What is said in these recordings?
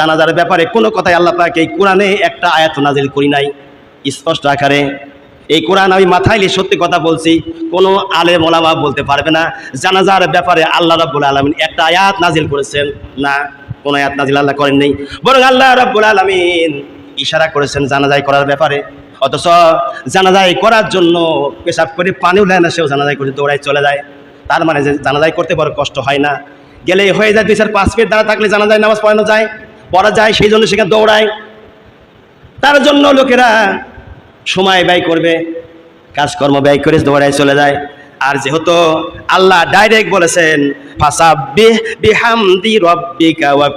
জানাজার ব্যাপারে কোনো কথাই আল্লাহ পাক এই কোরআনে একটা আয়াত নাজিল করি নাই। স্পষ্ট আকারে এই কোরআন আমি মাথায় নিয়ে সত্যি কথা বলছি, কোনো আলে মোলামা বলতে পারবে না। জানাজার ব্যাপারে আল্লাহ রাব্বুল আলামিন একটা আয়াত নাজিল করেছেন। না, কোনো আয়াত নাজিল আল্লাহ করেন নেই। বরং আল্লাহ রাব্বুল আলামিন ইশারা করেছেন জানাজাই করার ব্যাপারে। অথচ জানাজাই করার জন্য পেশাব করে পানিও নেয় না, সেও জানাজাই করে দৌড়ায় চলে যায়। তার মানে যে জানাজাই করতে বড় কষ্ট হয় না। গেলে হয়ে যায় দুই চার পাঁচ মিনিট দাঁড়া থাকলে জানা যায় নামাজ পড়ানো যায়। পড়া যায়, সেই জন্য সেখানে দৌড়ায়। তার জন্য লোকেরা সময় ব্যয় করবে, কাজকর্ম ব্যয় করে দৌড়ায় চলে যায়। আর যেহেতু আল্লাহ ডাইরেক্ট বলেছেন ওয়া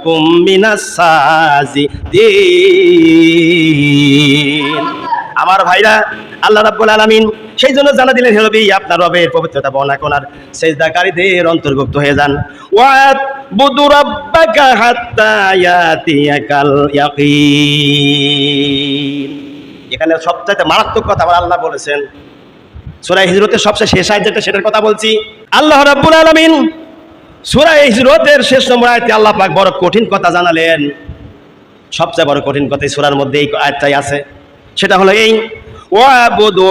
আমার ভাইরা, আল্লাহ রাব্বুল আলামিন সেই জন্য জানা দিলেন, হে নবী, আপনার রবের পবিত্রতা বর্ণনা করার সেজদাকারীদের অন্তর্ভুক্ত হয়ে যান। ওয়াত এখানে সবচাইতে মারাত্মক কথা আমার আল্লাহ বলেছেন। সূরা হিজরতের সবচেয়ে শেষ আয়াত যেটা, সেটার কথা বলছি। আল্লাহ রাব্বুল আলামিন সূরা হিজরতের শেষ নম্বর আয়াতে আল্লাহ পাক বড় কঠিন কথা জানালেন। সবচেয়ে বড় কঠিন কথা সূরার মধ্যে এই আয়াতটাই আছে। সেটা হলো এই, ওয়াবুদু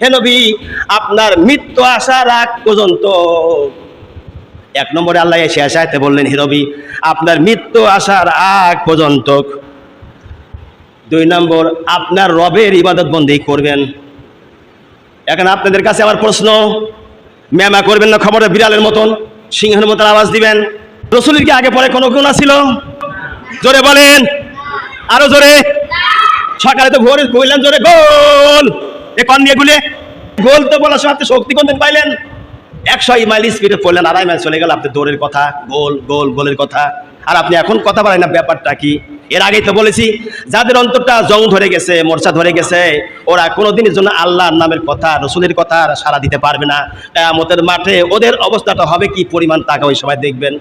হে নবী, আপনার মৃত্যু আসার আগ পর্যন্ত। এক নম্বরে আল্লাহ এসে আসাইতে বললেন, হে আপনার মৃত্যু আসার আগ পর্যন্ত। দুই নম্বর, আপনার রবের ইবাদত বন্দি করবেন। এখন আপনাদের কাছে আমার প্রশ্ন, ম্যামা করবেন না খবরে বিড়ালের মতন, সিংহের মতন আওয়াজ দিবেন? রসুলের কি আগে পরে কোনো গুণা ছিল? জোরে বলেন। আরও জোরে। সকালে তো ভোরে কইলেন জোরে গোল এ নিয়ে গুলে। গোল তো বলার সময় আপনি শক্তি কোন দিন পাইলেন? একশো মাইল স্পিডে পড়লেন, আড়াই মাইল চলে গেল আপনি দৌড়ের কথা। গোল গোল, গোলের কথা। আর আপনি এখন কথা বলেন না, ব্যাপারটা কি? এর আগেই তো বলেছি, যাদের অন্তরটা জং ধরে গেছে, মোর্চা ধরে গেছে, ওরা কোনোদিনের জন্য আল্লাহর নামের কথা, রসুলের কথা সারা দিতে পারবে না। মতের মাঠে ওদের অবস্থাটা হবে কি পরিমাণ টাকা ওই সময় দেখবেন।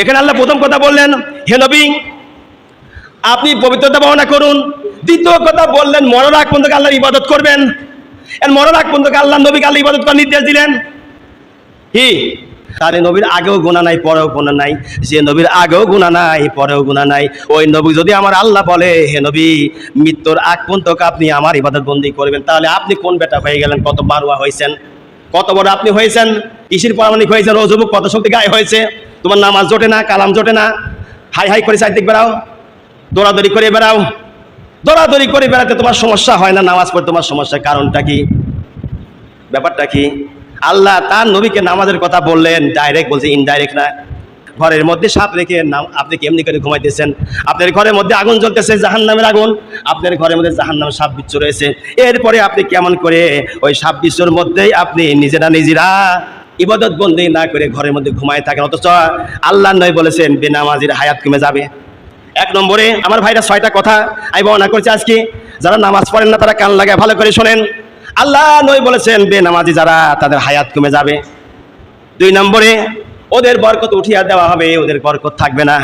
এখানে আল্লাহ প্রথম কথা বললেন, হে নবী, আপনি পবিত্রতা বর্ণনা করুন দ্বিতীয় কথা বললেন, মরার আগ পর্যন্ত আল্লাহর ইবাদত করবেন। আর মরার আগ পর্যন্ত আল্লাহ নবীকে আল্লাহ ইবাদত করার নির্দেশ দিলেন। কি? তার নবীর আগেও গুণা নাই, পরেও গুণা নাই। যে নবীর আগেও গুণা নাই, পরেও গুণা নাই। ওই নবী যদি আমার আল্লাহ বলে, হে নবী, মৃত্যুর আগ পর্যন্ত আপনি আমার ইবাদত বন্দি করবেন। তাহলে আপনি কোন বেটা হয়ে গেলেন? কত মারুয়া হয়েছেন। কত বড় আপনি হয়েছেন। ইসির পরামানিক হয়েছেন ও যুবক কত শক্তি গায়ে হয়েছে। তোমার নামাজ জোটে না, কালাম জোটে না। হাই হাই করে চারদিক বেড়াও। দৌড়াদৌড়ি করে বেড়াও। দৌড়াদৌড়ি করে বেড়াতে তোমার সমস্যা হয় না, নামাজ পড়ে তোমার সমস্যার কারণটা কি? ব্যাপারটা কি? আল্লাহ তার নবীকে নামাজের কথা বললেন ডাইরেক্ট বলছে ইনডাইরেক্ট না। ঘরের মধ্যে সাপ রেখে নাম আপনি কেমনি করে ঘুমাইতেছেন? আপনার ঘরের মধ্যে আগুন জ্বলতেছে জাহান নামের আগুন। আপনার ঘরের মধ্যে জাহান নামের সাপ বিচ্ছু রয়েছে। এরপরে আপনি কেমন করে ওই সাপ বিচ্ছুর মধ্যেই আপনি নিজেরা নিজেরা ইবাদত বন্দি না করে ঘরের মধ্যে ঘুমায় থাকেন? অথচ আল্লাহ নয় বলেছেন, বেনামাজির হায়াত কমে যাবে। এক নম্বরে আমার ভাইরা ছয়টা কথা আমি বর্ণনা করছি আজকে। যারা নামাজ পড়েন না, তারা কান লাগায় ভালো করে শোনেন। আল্লাহ নই বলেছেন, বেনামাজি যারা, তাদের হায়াত কমে যাবে। দুই নম্বরে, ওদের বরকত উঠিয়া দেওয়া হবে, ওদের বরকত থাকবে না।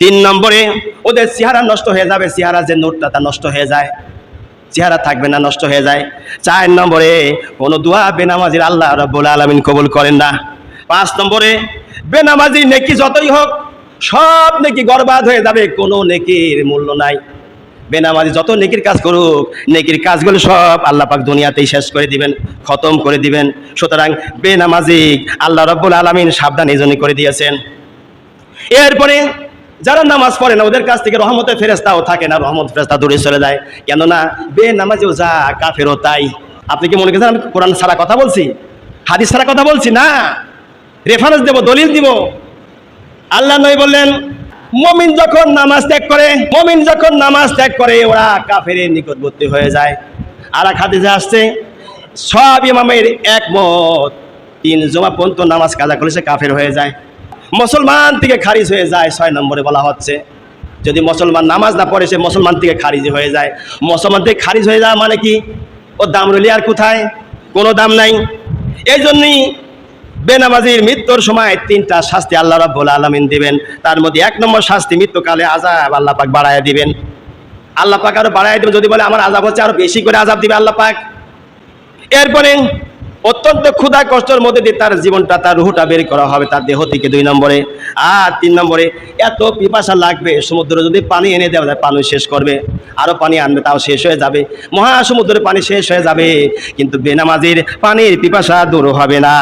তিন নম্বরে, ওদের চেহারা নষ্ট হয়ে যাবে চেহারা যে নোটটা, তা নষ্ট হয়ে যায়। চেহারা থাকবে না, নষ্ট হয়ে যায়। চার নম্বরে, কোনো দোয়া বেনামাজির আল্লাহ রব্বুল আলমিন কবুল করেন না। পাঁচ নম্বরে, বেনামাজি নেকি যতই হোক সব নেকি গরবাদ হয়ে যাবে, কোনো নেকির মূল্য নাই। বেনামাজি যত নেকির কাজ করুক, নেকির কাজগুলো সব আল্লাহ পাক দুনিয়াতেই শেষ করে দিবেন, খতম করে দিবেন। সুতরাং বেনামাজি আল্লাহ রব্বুল আলমিন সাবধান এই করে দিয়েছেন। এরপরে যারা নামাজ পড়ে না, ওদের কাছ থেকে রহমতের ফেরেস্তাও থাকে না, রহমত ফেরেস্তা দূরে চলে যায়। কেননা বে নামাজেও যা, কাফেরও তাই। আপনি কি মনে করছেন আমি কোরআন ছাড়া কথা বলছি? হাদিস ছাড়া কথা বলছি? না। রেফারেন্স দেব, দলিল দিব। আল্লাহ নয় বললেন, মমিন যখন নামাজ ত্যাগ করে, মমিন যখন নামাজ ত্যাগ করে, ওরা কাফের নিকটবর্তী হয়ে যায়। আর এক হাদিসে আসছে, সব ইমামের একমত, তিন জমা পর্যন্ত নামাজ কাজা করলে সে কাফের হয়ে যায়। মুসলমান থেকে খারিজ হয়ে যায়, ছয় নম্বরে বলা হচ্ছে। যদি মুসলমান নামাজ না পড়ে, সে মুসলমান থেকে খারিজ হয়ে যায়। মুসলমান থেকে খারিজ হয়ে যাওয়া মানে কি? ওর দাম রইলি আর কোথায়? কোনো দাম নাই। এই জন্যই বেনামাজির মৃত্যুর সময় তিনটা শাস্তি আল্লাহ রাব্বুল আলামিন দিবেন। তার মধ্যে এক নম্বর শাস্তি মৃত্যুকালে আজাব আল্লাহ পাক বাড়ায় দিবেন। আল্লাহ পাক আরও বাড়ায় দিবেন, যদি বলে আমার আজাব হচ্ছে আরও বেশি করে আজাব দিবে আল্লাহ পাক। এরপরে অত্যন্ত ক্ষুধা কষ্টের মধ্যে দিয়ে তার জীবনটা, তার রুহটা বের করা হবে তার দেহ থেকে দুই নম্বরে। আর তিন নম্বরে, এত পিপাসা লাগবে, সমুদ্র যদি পানি এনে দেওয়া যায়, পানি শেষ করবে। আরও পানি আনবে, তাও শেষ হয়ে যাবে। মহাসমুদ্রের পানি শেষ হয়ে যাবে, কিন্তু বেনামাজির পানির পিপাসা দূর হবে না।